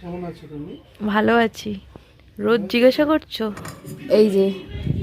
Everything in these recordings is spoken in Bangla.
কেমন আছো তুমি? ভালো আছি। রোজ জিজ্ঞাসা করছ? এই যে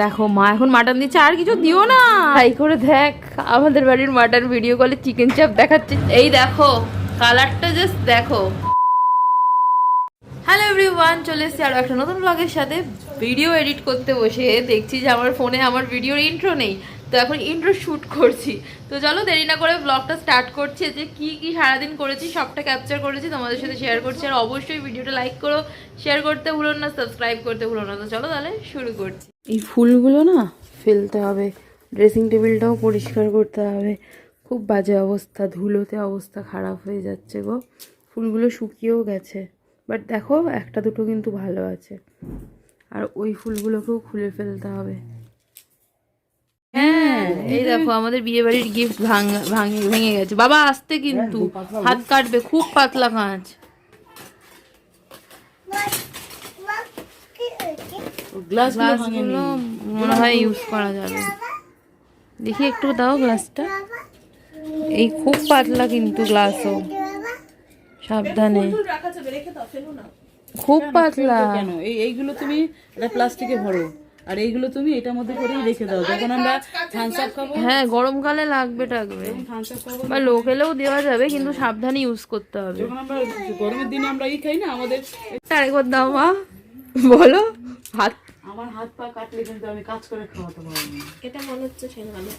দেখো মা এখন মাটন দিচ্ছে আর কিছু দিও না। তাই করে দেখ আমাদের বাড়ির মাটন ভিডিও কলে চিকেন চাপ দেখাচ্ছে। এই দেখো কালারটা জাস্ট দেখো। হ্যালো এভরিওয়ান চলে এসেছি আরও একটা নতুন ব্লগের সাথে। ভিডিও এডিট করতে বসে দেখছি যে আমার ফোনে আমার ভিডিওর ইন্ট্রো নেই। তো এখন ইন্ট্রো শ্যুট করছি। তো চলো দেরি না করে ব্লগটা স্টার্ট করছি। যে কি কি সারাদিন করেছি, সবটা ক্যাপচার করেছি, তোমাদের সাথে শেয়ার করছি। আর অবশ্যই ভিডিওটা লাইক করো শেয়ার করতে ভুলো না সাবস্ক্রাইব করতে ভুলো না। তো চলো তাহলে শুরু করছি। এই ফুলগুলো না ফেলতে হবে ড্রেসিং টেবিলটাও পরিষ্কার করতে হবে। খুব বাজে অবস্থা, ধুলোতে অবস্থা খারাপ হয়ে যাচ্ছে গো। ফুলগুলো শুকিয়েও গেছে। বাট দেখো, একটা দুটো কিন্তু ভালো আছে। আর ওই ফুলগুলোকেও খুলে ফেলতে হবে। হ্যাঁ এই দেখো আমাদের বিয়ে বাড়ির গিফট ভাঙে ভেঙে গেছে। বাবা আসতে কিন্তু। হাত কাটবে খুব পাতলা কাঁচ গ্লাস গ্লাসগুলো মনে হয় ইউজ করা যাবে। দেখি একটু দাও গ্লাসটা এই খুব পাতলা কিন্তু গ্লাসও সাবধানে। খুব পাতলা। কেন? এই এইগুলো তুমি প্লাস্টিকে ভরো। আর এইগুলো তুমি এটার মধ্যে করেই রেখে দাও। যখন আমরা থামস আপ খাব হ্যাঁ গরমকালে লাগবে টাকবে বা লোকেলেও দেওয়া যাবে কিন্তু সাবধানে ইউজ করতে হবে। যখন আমরা গরমের দিনে আমরা ই খাই না আমাদের আরেকবার দাও মা। বলো হাত। আমার হাত পা কাটলে কিন্তু আমি কাজ করে খাওয়াতে পারব না। এটা মনে হচ্ছে শেখানো।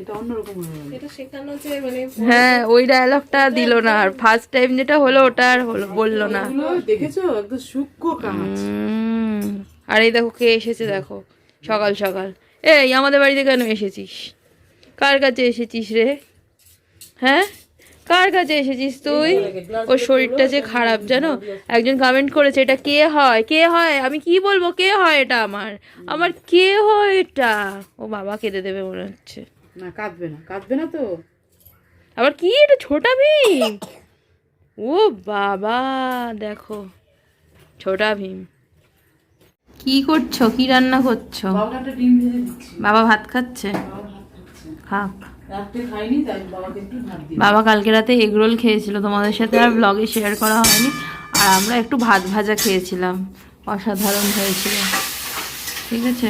এটা অন্যরকম এটা শেখানো যে মানে হ্যাঁ ওই ডায়লগটা দিল না। আর ফার্স্ট টাইম যেটা হলো ওটা আর হলো বলল না। দেখেছ? একদম সূক্ষ্ম কাজ। আর এই দেখো কে এসেছে দেখো? সকাল সকাল। এই আমাদের বাড়িতে কেন এসেছিস? কার কাছে এসেছিস রে? হ্যাঁ? কার কাছে এসেছিস তুই? ওর শরীরটা যে খারাপ জানো? একজন কমেন্ট করেছে এটা কে হয়? কে হয়? আমি কি বলব? কে হয় এটা আমার? আমার কে হয় এটা? ও বাবা কেঁদে দেবে মনে হচ্ছে। না কাঁদবে না কাঁদবে না তো। আবার কি এটা ছোটা ভীম? ও বাবা দেখো। ছোটা ভীম। কি করছ? কি রান্না করছ? বাবা ভাত খাচ্ছে? বাবা খাক। কালকে রাতে এগরোল খেয়েছিল তোমাদের সাথে আর ব্লগে শেয়ার করা হয়নি। আর আমরা একটু ভাত ভাজা খেয়েছিলাম অসাধারণ হয়েছিল। ঠিক আছে?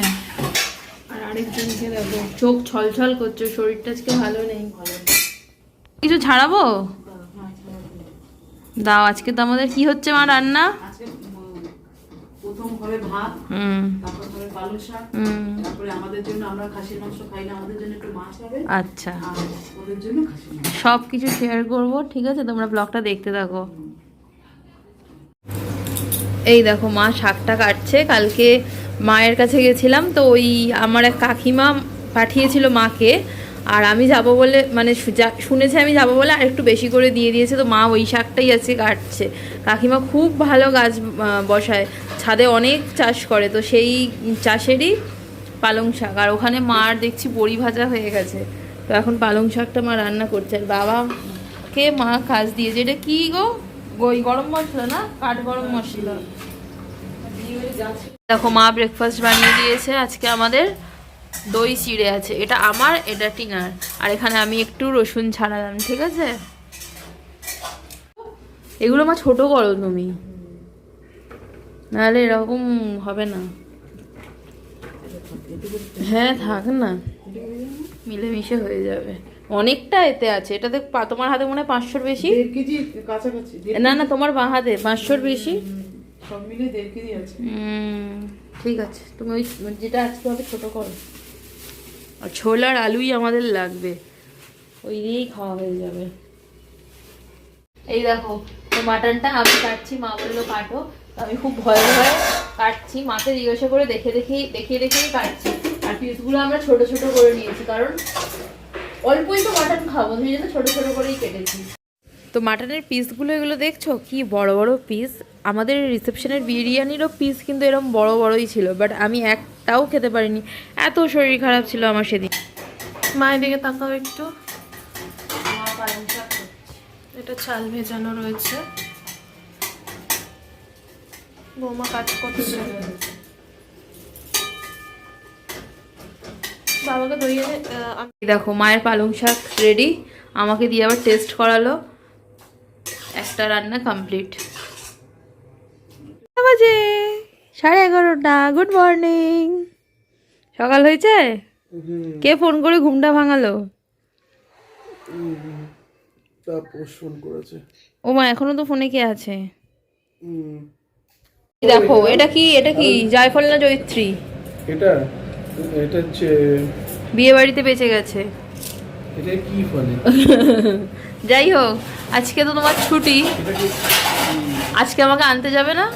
আর আরেকজনকে দেখো? চোখ ছলছল করছ শরীরটা আজকে ভালো নেই। কিছু ছাড়াবো। দাও আজকে তো আমাদের কি হচ্ছে মা রান্না? প্রথম হবে ভাত তারপর হবে পালং শাক তারপরে আমাদের জন্য আমরা খাসির মাংস খাই না আমাদের জন্য একটু মাছ হবে। আচ্ছা। ওদের জন্য খাসির মাংস। সব কিছু শেয়ার করব ঠিক আছে? তোমরা ব্লগটা দেখতে থাকো। এই দেখো মা শাকটা কাটছে। কালকে মায়ের কাছে গেছিলাম তো ওই আমার এক কাকিমা পাঠিয়েছিল মাকে। আর আমি যাব বলে মানে শুনেছি আমি যাব বলে আর একটু বেশি করে দিয়ে দিয়েছে, তো মা ওই শাকটাই আছে কাটছে। কাকিমা খুব ভালো গাছ বসায়, ছাদে অনেক চাষ করে, তো সেই চাষেরই পালং শাক। আর ওখানে মার দেখছি বড়ি ভাজা হয়ে গেছে, তো এখন পালং শাকটা মা রান্না করছে। আর বাবাকে মা কাজ দিয়েছে, এটা কি গো? ওই গরম মশলা না? কাঠ গরম মশলা। দেখো মা ব্রেকফাস্ট বানিয়ে দিয়েছে, আজকে আমাদের দই চিড়ে আছে। এটা আমার এটা টিনার আর এখানে আমি একটু রসুন ছাড়ালাম ঠিক আছে? এগুলো মা ছোট করো তুমি। নাহলে এরকম হবে না। হ্যাঁ থাক না। মিলেমিশে হয়ে যাবে। অনেকটা এতে আছে। এটাতে তোমার হাতে মনে হয় পাঁচশোর বেশি? না না তোমার বাঁ হাতে পাঁচশোর বেশি? সব মিলে দেড় কেজি আছে। উম, ঠিক আছে। তুমি ওই যেটা আজকে হবে ছোটো করো। আর ছোলার আলুই আমাদের লাগবে। ওই দিয়েই খাওয়া হয়ে যাবে। এই দেখো তো মাটনটা আমি কাটছি মা বলল কাটো। তো আমি খুব ভয় ভয়ে কাটছি। মাকে জিজ্ঞাসা করে দেখে দেখেই দেখিয়ে দেখেই কাটছি। আর পিসগুলো আমরা ছোট ছোট করে নিয়েছি কারণ অল্পই তো মাটন খাব সেই জন্য ছোট ছোট করেই কেটেছি। তো মাটনের পিসগুলো এগুলো দেখছ? কি বড় বড় পিস আমাদের রিসেপশনের বিরিয়ানিরও পিস কিন্তু এরকম বড় বড়ই ছিল বাট আমি একটাও খেতে পারিনি। এত শরীর খারাপ ছিল আমার সেদিন। মায়ের দিকে তাকাও একটু। এটা চাল ভেজানো রয়েছে। বৌমা কাজ করছে। বাবাকে দই এনে আমি দেখো মায়ের পালং শাক রেডি আমাকে দিয়ে আবার টেস্ট করালো। একটা রান্না কমপ্লিট বাজে? সাড়ে এগারোটা। গুড মর্নিং সকাল হয়েছে? কে ফোন করে ঘুমটা ভাঙালো? ফোন করেছে। ও মা এখনও তো ফোনে কে আছে? দেখো এটা কি এটা কি? জায়ফল না জয়িত্রী? এটা? এটা হচ্ছে বিয়ে বাড়িতে বেঁচে গেছে। এটা কি ফলে যাই হোক আজকে তো তোমার ছুটি। আজকে আমাকে আনতে যাবে না?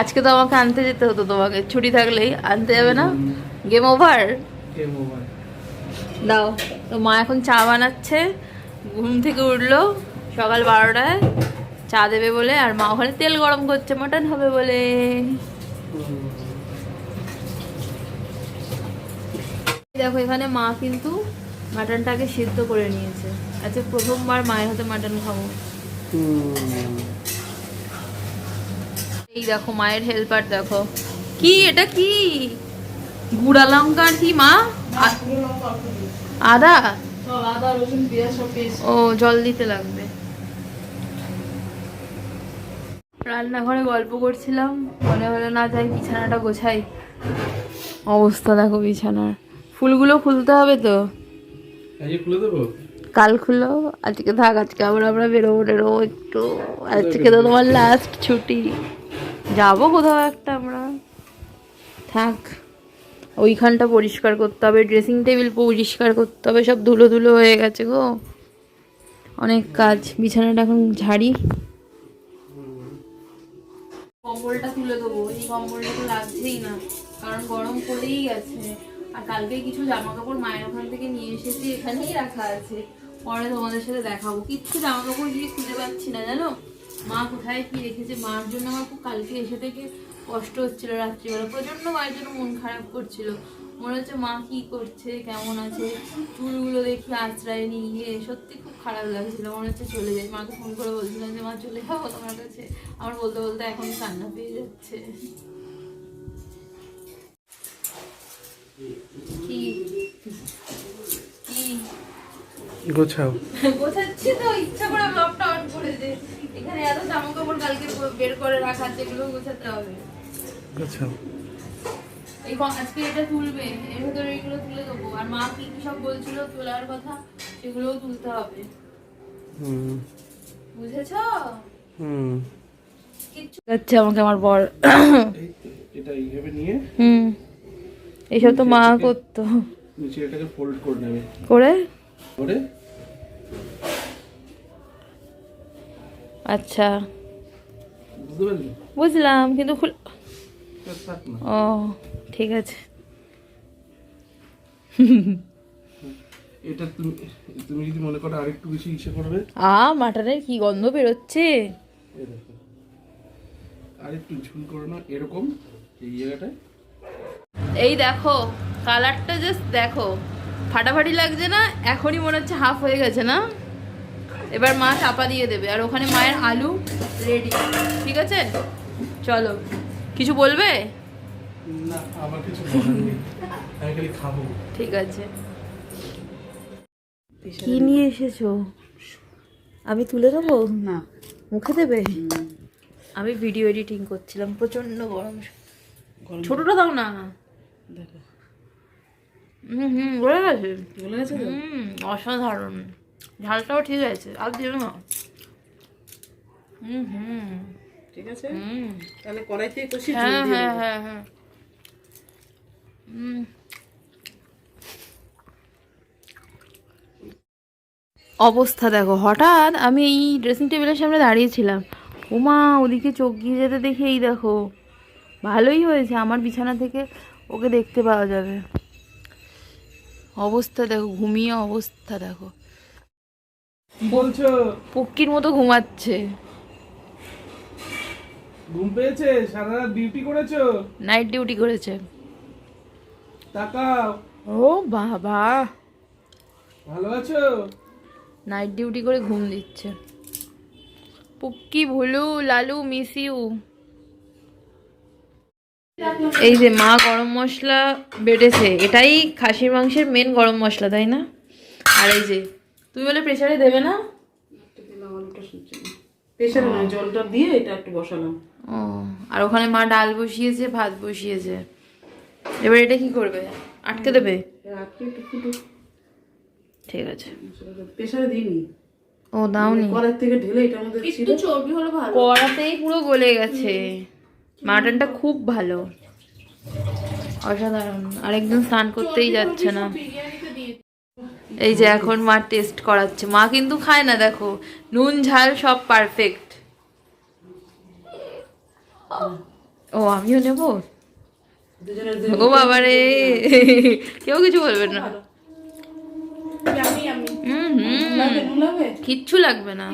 আজকে তো আমাকে আনতে যেতে হতো তোমাকে ছুটি থাকলেই। আনতে যাবে না? গেম ওভার দাও। তো মা এখন চা বানাচ্ছে ঘুম থেকে উঠল সকাল বারোটায়। চা দেবে বলে আর মা ওখানে তেল গরম করছে মটন হবে বলে। দেখো এখানে মা কিন্তু মাটনটাকে সিদ্ধ করে নিয়েছে। আচ্ছা প্রথমবার মায়ের হাতে মাটন খাব। এই দেখো মায়ের হেল্পার দেখো। কি এটা কি? গুড়া লঙ্কা কি মা? আদা? ও জল দিতে লাগবে। রান্নাঘরে গল্প করছিলাম। মনে হলো না যাই বিছানাটা গোছাই। অবস্থা দেখো বিছানার। ফুলগুলো খুলতে হবে তো? কাল খুলো আজকে থাক আজকে আবার আমরা বেরোবো টেরোবো একটু। আজকে তো তোমার লাস্ট ছুটি। যাব কোথাও একটা আমরা। থাক, ওইখানটা পরিষ্কার করতে হবে ড্রেসিং টেবিল পরিষ্কার করতে হবে, সব ধুলো ধুলো হয়ে গেছে গো। অনেক কাজ, বিছানাটা এখন ঝাড়ি। কম্বলটা তুলে দেবো, এই কম্বলটা তো লাগছেই না, কারণ গরম পড়েই গেছে। আর কালকে কিছু জামা কাপড় মায়ের ওখান থেকে নিয়ে এসেছি, এখানেই রাখা আছে। পরে তোমাদের সাথে দেখাবো। কিচ্ছু জামা কাপড় গিয়ে খুঁজে পাচ্ছি না, জানো? মা কোথায় কি রেখেছে? মার জন্য আমার খুব কালকে এসে থেকে কষ্ট হচ্ছিল রাত্রিবেলা। প্রচণ্ড মায়ের জন্য মন খারাপ করছিল। মনে হচ্ছে মা কি করছে কেমন আছে? চুলগুলো দেখি আশ্রয় নিয়ে। সত্যি খুব খারাপ লাগছিল। মনে হচ্ছে চলে যাই। মাকে ফোন করে বলছিলাম যে মা চলে যাব তোমার কাছে? আমার বলতে বলতে এখন কান্না পেয়ে যাচ্ছে। কি? কি? গোছাও। গোছাচ্ছি তো ইচ্ছা করে ব্লগটা অন করেছে এখানে এত জামা কাপড় কালকে বের করে রাখা যেগুলো গোছাতে হবে। গোছাও এই আজকে এটা তুলবে এর ভেতরে এগুলো তুলে দেবো। আর মা কি কি সব বলছিল তোলার কথা সেগুলোও তুলতে হবে। হুম। বুঝেছ? হুম। আচ্ছা আমাকে আমার বর। এটা এইভাবে নিয়ে? হুম। এইসব তো মা করতো। নিচে এটাকে ফোল্ড করে নেবে। করে? করে? আচ্ছা। বুঝলাম কিন্তু ও ঠিক আছে। এটা তুমি তুমি যদি মনে করো আরেকটু বেশি ইচ্ছে করবে। আ মাটনের কি গন্ধ বেরোচ্ছে? এই আরেকটু ঝুল করো না এরকম এই জায়গাটায়। এই দেখো কালারটা জাস্ট দেখো। ফাটাফাটি লাগছে না এখনই মনে হচ্ছে হাফ হয়ে গেছে না? এবার মা চাপা দিয়ে দেবে আর ওখানে মায়ের আলু রেডি ঠিক আছে? চলো। কিছু বলবে? না আমার কিছু বলার নেই। আমি খালি খাব। ঠিক আছে। কি নিয়ে এসেছ? আমি তুলে দেবো? না। মুখে দেবে? আমি ভিডিও এডিটিং করছিলাম প্রচণ্ড গরম। গরম। ছোটটা দাও না। দেখো। হুম হুম গলে গেছে। বলে গেছে হুম অসাধারণ। ঝালটাও ঠিক আছে আর দিও না। হুম হুম। ঠিক আছে? হুম। তাহলে কড়াইতে কষি হ্যাঁ হ্যাঁ হ্যাঁ হ্যাঁ। হুম। অবস্থা দেখো হঠাৎ আমি এই ড্রেসিং টেবিলের সামনে দাঁড়িয়েছিলাম ওমা ওদিকে চোখ গিয়ে যেতে দেখে এই দেখো ভালোই হয়েছে আমার বিছানা থেকে ওকে দেখতে পাওয়া যাবে। অবস্থা দেখো ঘুমিয়ে অবস্থা দেখো। বলছো? পক্ষীর মতো ঘুমাচ্ছে। ঘুম পেয়েছে? সারা রাত ডিউটি করেছ? নাইট ডিউটি করেছে। তাকাও। ও বাবা। ভালো আছো? নাইট ডিউটি করে ঘুম দিচ্ছে। পুক্কি ভুলু লালু মিস ইউ এই যে মা গরম মশলা বেটেছে। এটাই খাসির মাংসের মেন গরম মশলা তাই না? আর এই যে তুমি বলে প্রেসারে দেবে না? প্রেশারে নয় জলটা দিয়ে এটা একটু বসালাম। ও আর ওখানে মা ডাল বসিয়েছে ভাত বসিয়েছে। এবার এটা কি করবে? আটকে দেবে? ফুটো ঠিক আছে। প্রেশারে দিইনি। ও দাওনি। কড়ার থেকে ঢেলে এটা আমাদের ছিল। চর্বি হলে ভালো। কড়াতেই পুরো গলে গেছে। মাটনটা খুব ভালো। অসাধারণ। আরেকদিন স্নান করতেই যাচ্ছে না। এই যে এখন মা টেস্ট করাচ্ছে। মা কিন্তু খায় না, দেখো। নুন, ঝাল সব পারফেক্ট ও, আমিও নেব? ও বাবা রে কেউ কিছু বলবেন না। কিচ্ছু লাগবে না।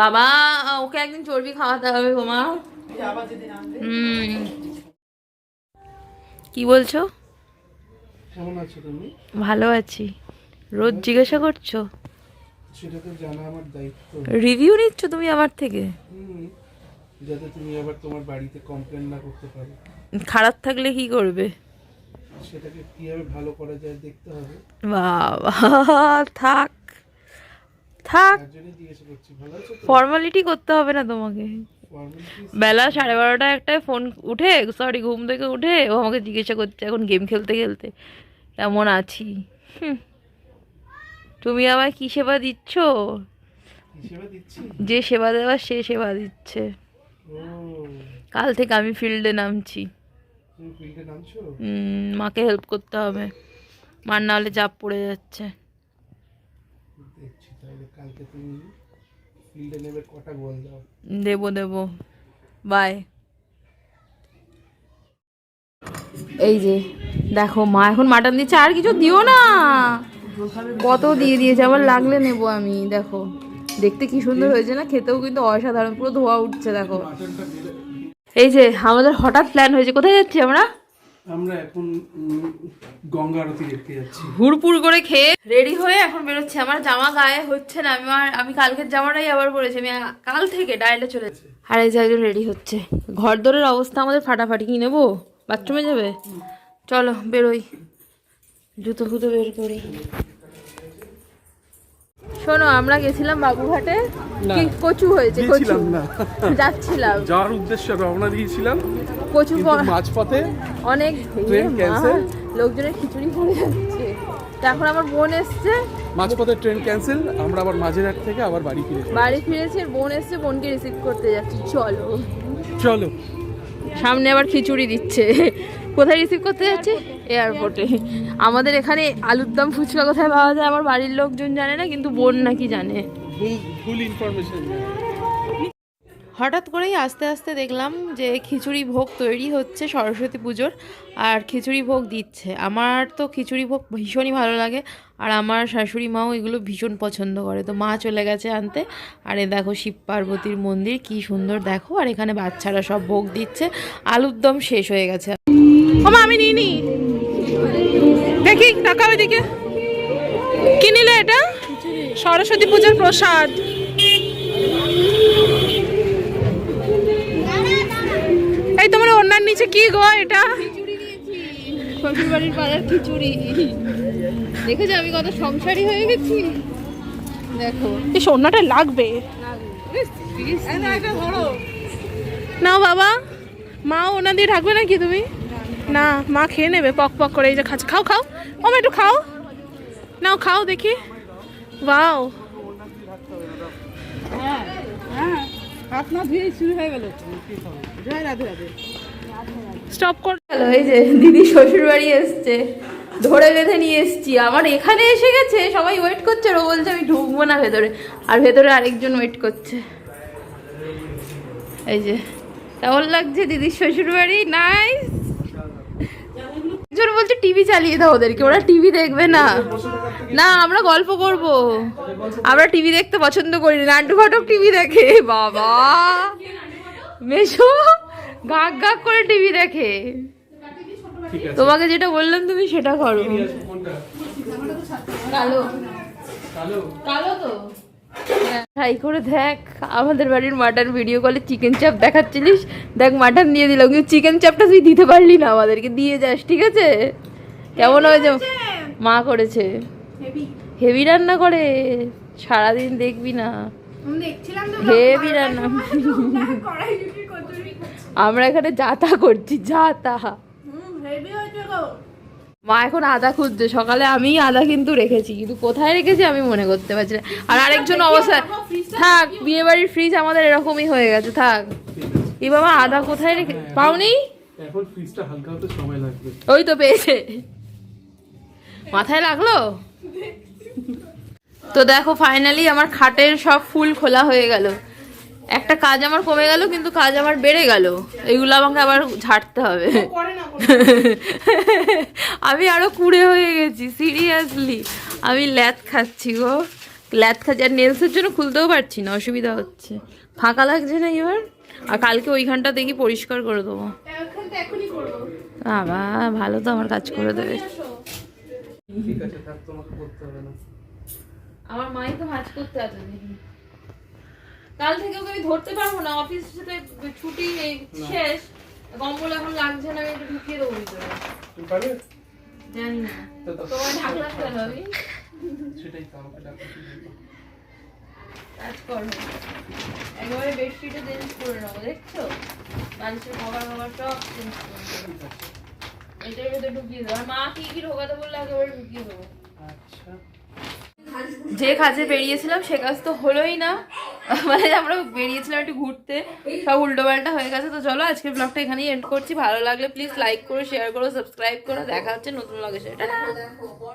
বাবা, ওকে একদিন চর্বি খাওয়াতে হবে গো মা এই আবার যেদিন আনবে হুম। কি বলছো? কেমন আছো তুমি? ভালো আছি। রোজ জিজ্ঞাসা করছ? সেটা তো জানা আমার দায়িত্ব। রিভিউ নিচ্ছ তুমি আমার থেকে? যাতে তুমি আবার তোমার বাড়িতে কমপ্লেন না করতে পারো। খারাপ থাকলে কি করবে? সেটাকে কীভাবে ভালো করা যায় দেখতে হবে। বাবা থাক। থাক। ফর্মালিটি করতে হবে না তোমাকে। বেলা সাড়ে বারোটা একটায় ফোন উঠে সরি ঘুম থেকে উঠে ও আমাকে জিজ্ঞাসা করছে এখন গেম খেলতে খেলতে। কেমন আছি। হুম। তুমি আমায় কি সেবা দিচ্ছ? যে সেবা দেওয়ার সে সেবা দিচ্ছে। কাল থেকে আমি ফিল্ডে নামছি। তুমি ফিল্ডে নামছো? উম, মাকে হেল্প করতে হবে। মার না হলে চাপ পড়ে যাচ্ছে। দেখছি তাহলে কালকে তুমি ফিল্ডে নেবে কটা গোল দাও। দেবো দেবো। বাই এই যে দেখো মা এখন মাটন দিচ্ছে আর কিছু দিও না। কত দিয়ে দিয়েছে আবার লাগলে নেব আমি দেখো। দেখতে কি সুন্দর হয়েছে না খেতেও কিন্তু অসাধারণ পুরো ধোয়া উঠছে দেখো। এই যে আমাদের হঠাৎ প্ল্যান হয়েছে কোথায় যাচ্ছি আমরা? আমরা এখন গঙ্গা আরতি দেখতে যাচ্ছি। হুড়পুর করে খেয়ে রেডি হয়ে এখন বেরোচ্ছে। আমার জামা গায়ে হচ্ছে না আমি আর আমি কালকের জামাটাই আবার পরেছি আমি কাল থেকে ডাইলে চলেছি আর এই যে একজন রেডি হচ্ছে। ঘর দরের অবস্থা আমাদের ফাটাফাটি কি নেব? বাথরুমে যাবে? চলো বেরোই। জুতো ফুতো বের করি। শোনো আমরা গেছিলাম বাবুঘাটে। কি কচু হয়েছে কচু? যাচ্ছিলাম। যাওয়ার উদ্দেশ্যে রওনা দিয়েছিলাম। কচু মাঝপথে অনেক ট্রেন এ লোকজনের খিচুড়ি পড়ে যাচ্ছে। এখন আমার বোন এসছে। মাঝপথে ট্রেন ক্যান্সেল আমরা আবার মাঝেরহাট থেকে আবার বাড়ি। বাড়ি ফিরেছে বোন এসছে বোনকে রিসিভ করতে যাচ্ছি। চলো। চলো। সামনে আবার খিচুড়ি দিচ্ছে। কোথায় রিসিভ করতে যাচ্ছে? এয়ারপোর্টে আমাদের এখানে আলুর দাম ফুচকা কোথায় পাওয়া যায়? আমার বাড়ির লোকজন জানে না কিন্তু বোন নাকি জানে। ইনফরমেশন হঠাৎ করেই আস্তে আস্তে দেখলাম যে খিচুড়ি ভোগ তৈরি হচ্ছে সরস্বতী পুজোর আর খিচুড়ি ভোগ দিচ্ছে। আমার তো খিচুড়ি ভোগ ভীষণই ভালো লাগে আর আমার শাশুড়ি মাও এগুলো ভীষণ পছন্দ করে। তো মা চলে গেছে আনতে আর এ দেখো শিব পার্বতীর মন্দির, কি সুন্দর দেখো। আর এখানে বাচ্চারা সব ভোগ দিচ্ছে, আলুর দম শেষ হয়ে গেছে। আমি নিই নি। দেখি, তাকাও এদিকে। কি নিলে এটা? সরস্বতী পুজোর প্রসাদ। এই তোমার অন্যান্য নিচে কি গো এটা? শ্বশুর বাড়ির পাড়ার খিচুড়ি। দেখেছ আমি কত সংসারী হয়ে গেছি? দেখো। এই লাগবে। নাও বাবা। মা ওনা দিয়ে ঢাকবে নাকি তুমি? না মা খেয়ে নেবে পক পক করে এই যে খাচ্ছে। খাও খাও। ও মা একটু খাও। নাও খাও দেখি। বাও হ্যাঁ হ্যাঁ হাত না ধুয়ে শুরু হয়ে গেল। জয় রাধে রাধে। স্টপ কর। হ্যালো এই যে দিদি শ্বশুর বাড়ি এসছে ধরে বেঁধে নিয়ে এসছি। আমার এখানে এসে গেছে সবাই ওয়েট করছে ও বলছে আমি ঢুকবো না ভেতরে। আর ভেতরে আরেকজন ওয়েট করছে। এই যে কেমন লাগছে দিদির শ্বশুর বাড়ি নাইস একজন বলছে টিভি চালিয়ে দাও ওদেরকে ওরা টিভি দেখবে না। না আমরা গল্প করব। আমরা টিভি দেখতে পছন্দ করি না। নান্টু ঘটক টিভি দেখে বাবা। মেশো গাক গাক করে টিভি দেখে। তোমাকে যেটা বললাম তুমি সেটা করো। কালো। কালো? কালো তো। ট্রাই করে দেখ। আমাদের বাড়ির মাটন ভিডিও কলে চিকেন চাপ দেখাচ্ছিলিস? দেখ মাটন দিয়ে দিলাম কিন্তু চিকেন চাপটা তুই দিতে পারলি না আমাদেরকে দিয়ে যাস ঠিক আছে? কেমন হয়েছে? মা করেছে। হেভি রান্না করে? সারাদিন দেখবি না। হেভি রান্না। আমরা এখানে যাতা করছি যাতা হেভি হয়েছে গো। মা এখন আদা খুঁজছে। সকালে আমি আদা কিন্তু রেখেছি কিন্তু কোথায় রেখেছি আমি মনে করতে পারছি না। আর আরেকজন অবস্থা থাক বিয়ে বাড়ির ফ্রিজ আমাদের এরকমই হয়ে গেছে থাক। এ বাবা আদা কোথায় রেখে পাওনি? এখন ফ্রিজটা হালকা হতে সময় লাগবে। ওই তো পেয়েছে। মাথায় লাগল? তো দেখো ফাইনালি আমার খাটের সব ফুল খোলা হয়ে গেল। একটা কাজ আমার কমে গেল কিন্তু কাজ আমার বেড়ে গেল। এগুলো আমাকে আবার ঝাড়তে হবে। আমি আরও কুড়ে হয়ে গেছি সিরিয়াসলি আমি ল্যাথ খাচ্ছি গো। ল্যাথ খাচ্ছি আর নেলসের জন্য খুলতেও পারছি না অসুবিধা হচ্ছে। ফাঁকা লাগছে না এবার? আর কালকে ওইখানটা দেখি পরিষ্কার করে দেবো। বাবা ভালো তো আমার কাজ করে দেবে। ঠিক আছে থাক তোমাকে করতে হবে না। আমার মাই তো ভাজ করতে আছে কাল থেকে ওকে আমি ধরতে পারব না অফিস ছুটি শেষ। কম্বল এখন লাগছে না একটু ঢুকিয়ে দেবো ভিতরে। জানি না। তোমার ঢাকলাম কেন আমি? সেটাই তো আমাকে কাজ করো। একেবারে বেডশিটে চেঞ্জ করে নেব দেখছ? কভার কভার সব চেঞ্জ করে নেব এটার ভেতরে ঢুকিয়ে দেবো আর মা কি কি ঢোকাতে বললে একেবারে ঢুকিয়ে দেবো। আচ্ছা। যে কাজে বেরিয়েছিলাম, সে কাজ তো হলোই না। মানে আমরা বেরিয়েছিলাম একটু ঘুরতে, সব উল্টো পাল্টা হয়ে গেছে। তো চলো আজকে ব্লগটা এখানেই এন্ড করছি। ভালো লাগলে প্লিজ লাইক করো শেয়ার করো সাবস্ক্রাইব করো। দেখা হচ্ছে নতুন ব্লগের সাথে।